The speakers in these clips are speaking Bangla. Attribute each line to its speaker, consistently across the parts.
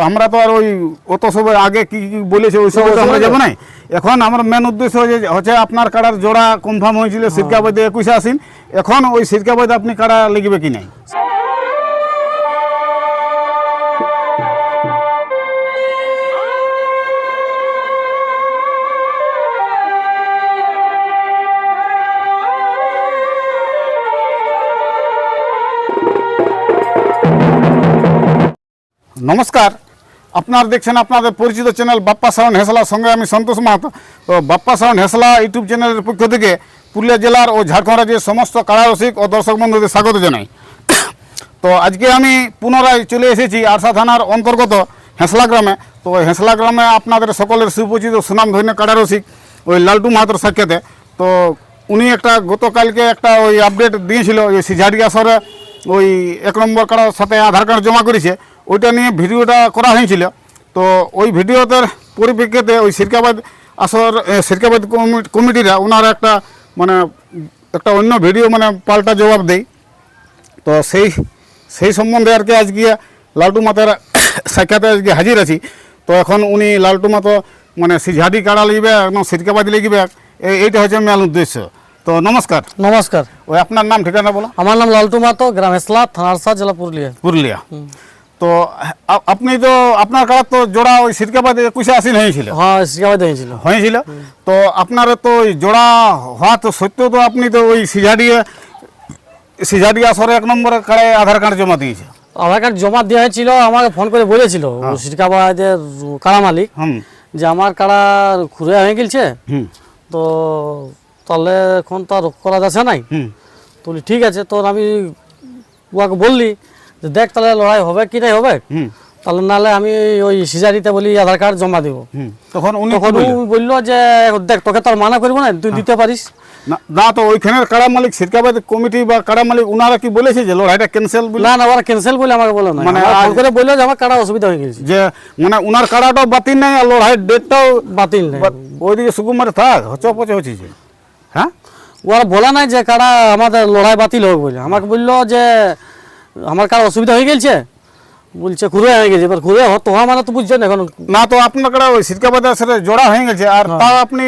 Speaker 1: আমরা তো আর ওই অত সব আগে কি কি বলেছে ওই সব আমরা যাব না এখন আমার মেন উদ্দেশ্য যে হচ্ছে আপনার কাড়ার জোড়া কনফার্ম হয়েছিল সিরকাবাদে একুশে আসিন এখন ওই সিরকাবাদে আপনি কাড়া লিখবে কি নাই? নমস্কার। আপনারা দেখছেন আপনাদের পরিচিত চ্যানেল বাপ্পা সাউন্ড হেসলার সঙ্গে আমি সন্তোষ মাহাতো। তো বাপ্পা সাউন্ড হেসলা ইউটিউব চ্যানেলের পক্ষ থেকে পুরুলিয়া জেলার ও ঝাড়খণ্ড রাজ্যের সমস্ত কারারসিক ও দর্শক বন্ধুদের স্বাগত জানাই। তো আজকে আমি পুনরায় চলে এসেছি আরসা থানার অন্তর্গত হেসলা গ্রামে। তো হেসলা গ্রামে আপনাদের সকলের সুপরিচিত সুনাম ধন্য কারারসিক ওই লালটু মাহাতোর সাক্ষাতে। তো উনি একটা গতকালকে একটা ওই আপডেট দিয়েছিল, ওই সিঝাড়ি আসরে ওই এক নম্বর কারার সাথে আধার কার্ড জমা করেছে। ওইটা নিয়ে ভিডিওটা করা হয়েছিল। তো ওই ভিডিওতে পরিপ্রেক্ষিতে ওই সিরকাবাদ আসর সিরকাবাদ কমিটিরা ওনারা একটা মানে একটা অন্য ভিডিও মানে পাল্টা জবাব দেয়। তো সেই সেই সম্বন্ধে আর কি আজকে লালটু মাতার সাক্ষাতে আজকে হাজির আছি। তো এখন উনি লালটু মাতো মানে সিঝাডি কাড়া লিখবে একদম সিরকাবাদ লিখবে এইটা হচ্ছে মেল উদ্দেশ্য। তো নমস্কার।
Speaker 2: নমস্কার।
Speaker 1: ওই আপনার নাম ঠিকানা বলো।
Speaker 2: আমার নাম লালটু মাতো গ্রাম হেসলা থানারসা জেলা পুরুলিয়া।
Speaker 1: পুরুলিয়া। তো আপনি তো আপনার কাড়া তো জোড়া ওই সিরকাবাদে একুশে আসিন হয়েছিল?
Speaker 2: হ্যাঁ শিকাবাদ হয়েছিল।
Speaker 1: হয়েছিল? তো আপনার তো ওই জোড়া হওয়া তো সত্ত্বেও তো আপনি তো ওই সিঝাডিয়ে সিঝাডি আসরে এক নম্বরের কাড়ায় আধার কার্ড জমা দিয়েছে?
Speaker 2: আধার কার্ড জমা দেওয়া হয়েছিল আমাকে ফোন করে বলেছিল সিরকাবাদের কাড়া মালিক যে আমার কাড়া খুঁড়ে হয়ে
Speaker 1: হুম।
Speaker 2: তো তাহলে এখন তো আর করা যাচ্ছে নাই। তো ঠিক আছে তোর আমি উহাকে বললি দেখ তাহলে লড়াই হবে কি নাই হবে? তাহলে নাহলে আমি ওই সিজারিতে বলি আধার কার্ড জমা দিব।
Speaker 1: তখন উনি?
Speaker 2: বলল যে দেখ তোকে তো মানা করব না তুই দিতে পারিস।
Speaker 1: না না তো ওইখানের কারা মালিক সিরকাবাদ কমিটি বা কারা মালিক উনারা কি বলেছে যে লড়াইটা ক্যান্সেল বলে?
Speaker 2: না না ওরা ক্যান্সেল বলে আমাকে বলো না
Speaker 1: মানে
Speaker 2: ফোন করে বলল যে আমার কাটা অসুবিধা হয়ে গেছে।
Speaker 1: যে মানে উনার কারাটাও বাতিল নাই আর লড়াইয়ের ডেটটাও
Speaker 2: বাতিল নেই।
Speaker 1: ওইদিকে সুকুমারে থাক হচ্ছে পচে হচ্ছে। হ্যাঁ?
Speaker 2: ওরা বলা নাই যে কারা আমাদের লড়াই বাতিল হবে বলে। আমাকে বলল যে আমার কার অসুবিধা হয়ে গেছে বলছে ঘুরে হয়ে গেছে। এবার ঘুরে হতো হওয়া মানে তো বুঝছেন এখন।
Speaker 1: না তো আপনার কাড়া ওই সিরকাবাদের সাথে জোড়া হয়ে গেছে আর তাও আপনি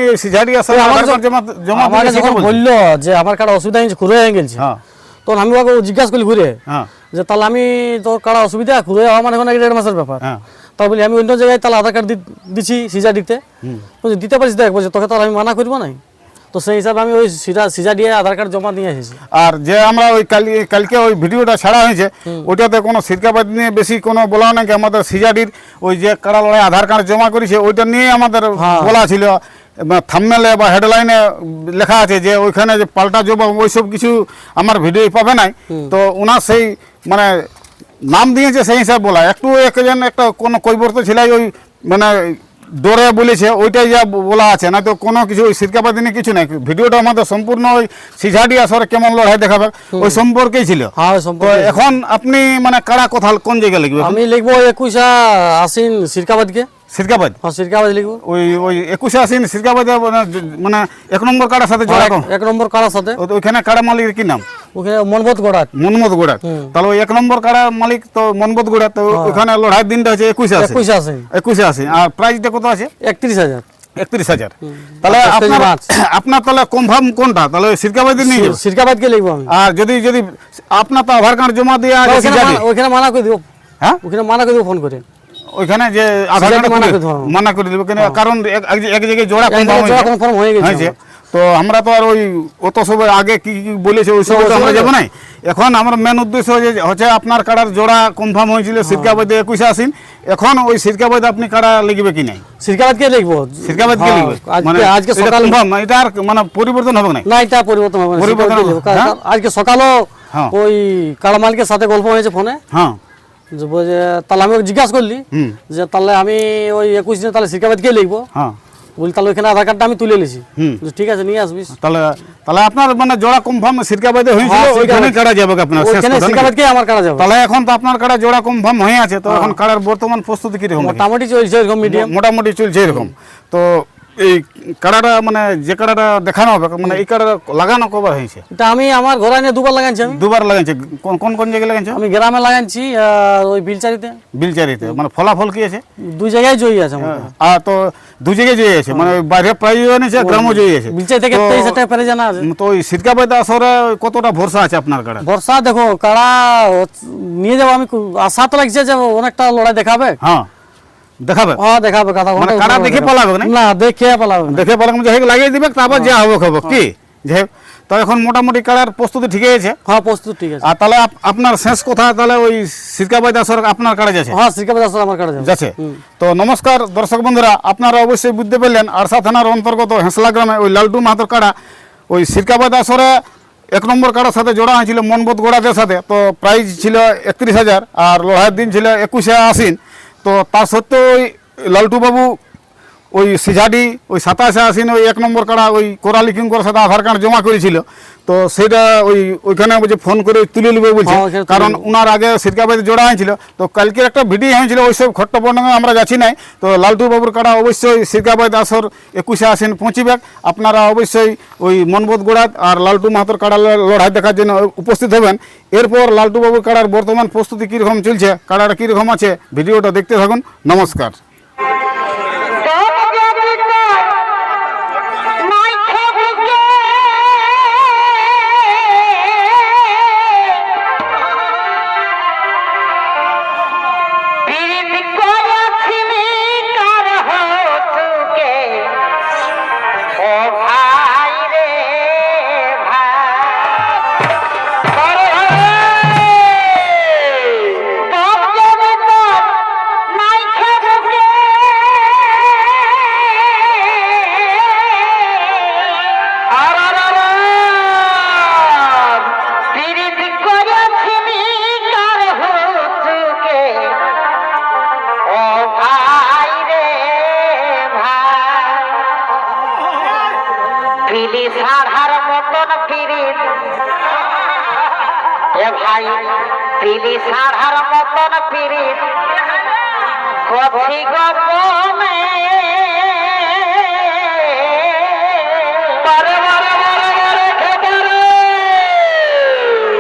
Speaker 1: আধার কার্ড জমা জমা
Speaker 2: আমাকে যখন বলল যে আমার কার অসুবিধা হয়েছে ঘুরে হয়ে গেছে।
Speaker 1: হ্যাঁ।
Speaker 2: তখন আমি ওকে জিজ্ঞাসা করলি ঘুরে
Speaker 1: হ্যাঁ।
Speaker 2: যে তাহলে আমি তোর কারা অসুবিধা ঘুরে হওয়া মানে এখন দেড় মাসের ব্যাপার।
Speaker 1: হ্যাঁ।
Speaker 2: তা বলি আমি অন্য জায়গায় তাহলে আধার কার্ড দিচ্ছি সিজা দিতে দিতে পারিস দেখ বলছে তোকে তাহলে আমি মানা করব নাই তো সেই হিসাবে আমি ওই সিজা সিজা দিয়ে আধার কার্ড জমা নিয়ে এসেছি
Speaker 1: আর যে আমরা ওই কালি কালকে ওই ভিডিওটা ছাড়া হয়েছে ওইটাতে কোনো সিরকাবাদ নিয়ে বেশি কোনো বলা নাকি আমাদের সিজাডির ওই যে কাড়া লড়াই আধার কার্ড জমা করেছে ওইটা নিয়ে আমাদের
Speaker 2: হ্যাঁ।
Speaker 1: বলা ছিল থামমেলে বা হেডলাইনে লেখা আছে যে ওইখানে যে পাল্টা জবাব ওইসব কিছু আমার ভিডিও পাবে নাই। তো ওনার সেই মানে নাম দিয়েছে সেই হিসাবে বলা একটু একজন একটা কোনো কৈবর্ত ছিল ওই মানে ডোরে বলেছে ওইটাই যা বলা আছে না তো কোনো কিছু ওই সিরকাবাদি নিয়ে কিছু নাই। ভিডিওটা আমাদের সম্পূর্ণ ওই সিঝাডি আসরে কেমন লড়াই দেখাবে ওই সম্পর্কেই ছিল।
Speaker 2: হ্যাঁ সম্পর্কে
Speaker 1: এখন আপনি মানে কারা কথা কোন জায়গায় লিখবে?
Speaker 2: আমি লিখব একুশা আসিন সিরকাবাদকে।
Speaker 1: সিরকাবাদ?
Speaker 2: হ্যাঁ সিরকাবাদ লিখব।
Speaker 1: ওই ওই একুশে আসেন সিরকাবাদে মানে মানে এক নম্বর কাড়ার সাথে জোড়া
Speaker 2: এক নম্বর কারার সাথে।
Speaker 1: ওইখানে কাড়া মালিকের কি নাম?
Speaker 2: মনবোধ গড়া
Speaker 1: মনমত গোড়া তাহলে এক নম্বর কাড়া মালিক তো মনমত গোড়া তো ওখানে লড়াইয়ের দিনটা হচ্ছে একুশে আসে
Speaker 2: একুশে আসিন
Speaker 1: একুশে আসে আর প্রাইসটা কত আছে?
Speaker 2: একত্রিশ হাজার।
Speaker 1: একত্রিশ হাজার। তাহলে
Speaker 2: আর দশ কেজি
Speaker 1: আপনার আপনার তাহলে কনফার্ম কোনটা? তাহলে সিরকাবাদি নিয়ে যাবে।
Speaker 2: সিরকাবাদকে লিখব
Speaker 1: আর যদি যদি আপনার তো আধার কার্ড জমা দিয়ে।
Speaker 2: মানা- করে দিব।
Speaker 1: হ্যাঁ?
Speaker 2: ওখানে মানা করে দিব ফোন করে।
Speaker 1: ওইখানে যে আধার কার্ড
Speaker 2: মানা করে দেবো।
Speaker 1: মানা দেবে। কারণ এক জায়গায় জোড়া হয়েছে।
Speaker 2: হয়ে গেছে।
Speaker 1: তো আমরা তো আর ওই অত সব আগে কি কি বলেছে ওই সব আমরা যাব না এখন আমার মেন উদ্দেশ্য হচ্ছে আপনার কাড়ার জোড়া কনফার্ম হয়েছিল সিরকাবাদে একুশে আসিন এখন ওই সিরকাবাদে আপনি কাড়া লিখবে কি নাই?
Speaker 2: সিরকাবাদকে লিখব?
Speaker 1: সিরকাবাদকে
Speaker 2: হ্যাঁ,
Speaker 1: লিখবে?
Speaker 2: আজকে আজকে সকাল
Speaker 1: এটা আর মানে পরিবর্তন হবে না
Speaker 2: না এটা পরিবর্তন হবে
Speaker 1: পরিবর্তন হ্যাঁ?
Speaker 2: আজকে সকালও
Speaker 1: হ্যাঁ।
Speaker 2: ওই কাড়ামালিকের সাথে গল্প হয়েছে ফোনে।
Speaker 1: হ্যাঁ।
Speaker 2: যে তাহলে আমি জিজ্ঞাসা করলি যে তাহলে আমি ওই একুশ দিনে তাহলে সিরকাবাদকে লিখব?
Speaker 1: হ্যাঁ।
Speaker 2: বলি তাহলে ওইখানে আধার কার্ডটা আমি তুলে নিছি।
Speaker 1: হুম।
Speaker 2: ঠিক আছে নিয়ে আসবি।
Speaker 1: তাহলে তাহলে আপনার মানে জোড়া কনফার্ম সিরকাবাদে হয়েছিল
Speaker 2: হ্যাঁ,
Speaker 1: ওইখানে। কাড়া যাবে আপনার?
Speaker 2: ওইখানে সিরকাবাদকে আমার কাটা যাবে।
Speaker 1: তাহলে এখন তো আপনার কাড়া জোড়া কনফার্ম হয়ে আছে তো এখন কাড়ার বর্তমান প্রস্তুতি কীরকম রকম
Speaker 2: মোটামুটি চলছে এরকম মিডিয়াম
Speaker 1: মোটামুটি চলছে এরকম। তো এই কাড়াটা মানে যে কাড়াটা দেখানো হবে মানে এই কাড়াটা লাগানো কবার হয়েছে?
Speaker 2: এটা আমি আমার ঘরে এনে দুবার লাগাইছি আমি।
Speaker 1: দুবার লাগাইছে? কোন কোন কোন জায়গায় লাগাইছে?
Speaker 2: আমি গ্রামে লাগাইছি আর ওই বিলচারিতে।
Speaker 1: বিলচারিতে মানে ফলাফল কি আছে?
Speaker 2: দুই জায়গায় জয়ী আছে
Speaker 1: আর তো দু জায়গায় জয়ী আছে মানে বাইরে প্রাইজ এনেছে গ্রামও জয়ী আছে।
Speaker 2: বিলচারি থেকে তেইশ হাজার পেরে জানা আছে।
Speaker 1: তো ওই সিরকাবাদ আসরে কতটা ভরসা আছে আপনার কাড়া
Speaker 2: বর্ষা দেখো কাড়া নিয়ে যাব আমি আশা তো লাগছে যে অনেকটা লড়াই দেখাবে।
Speaker 1: হ্যাঁ। দেখাবে?
Speaker 2: হ্যাঁ দেখাবে কথা
Speaker 1: মানে কাড়া দেখে পালাবে না?
Speaker 2: না। দেখে পালাবে
Speaker 1: দেখে যে লাগিয়ে দিবে তারপর যা হবে কি? যে তো এখন মোটামুটি কাড়ার প্রস্তুতি ঠিকই আছে?
Speaker 2: হ্যাঁ প্রস্তুত ঠিক আছে।
Speaker 1: আর তাহলে আপনার শেষ কথা তাহলে ওই আসর আপনার কাড়া যাচ্ছে?
Speaker 2: হ্যাঁ আমার কাড়া
Speaker 1: যাচ্ছে? তো নমস্কার দর্শক বন্ধুরা আপনারা অবশ্যই বুঝতে পারলেন আরসা থানার অন্তর্গত হেঁসলা গ্রামে ওই লালটু মাহাতর কাড়া ওই সিরকাবাদ আসরে এক নম্বর কাড়ার সাথে জোড়া হয়েছিল মনবোধ গোড়াদের সাথে। তো প্রাইজ ছিল একত্রিশ হাজার আর লড়াইয়ের দিন ছিল একুশে আশ্বিন। তো তা সত্ত্বেও লালটু বাবু ওই সিঝাডি ওই সাতাশে আসিন ওই এক নম্বর কাড়া ওই কোরালি কিঙ্কর সাথে আধার কার্ড জমা করেছিল। তো সেটা ওই ওইখানে বলছে ফোন করে তুলে নেবে বলছে।
Speaker 2: হ্যাঁ,
Speaker 1: কারণ ওনার আগে সিরকাবাদে জোড়া হয়েছিল। তো কালকের একটা ভিডিও হয়েছিল ওইসব খট্টপর্ণে আমরা যাচ্ছি নাই। তো লালটু বাবুর কাড়া অবশ্যই সিরকাবাদ আসর একুশে আসেন পৌঁছিবে। আপনারা অবশ্যই ওই মনবোধ গোড়াত আর লালটু মাহাতর কাড়া লড়াই দেখার জন্য উপস্থিত হবেন। এরপর লালটু বাবুর কাড়ার বর্তমান প্রস্তুতি কীরকম চলছে কাড়াটা কীরকম আছে ভিডিওটা দেখতে থাকুন। নমস্কার।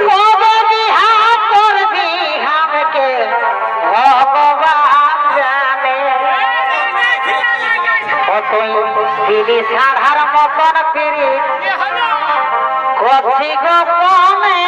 Speaker 3: কবে বিহা করবি হামকে ভগবান জানে। কতই দিলি সাধার মতন পিড়ি কফি গপমে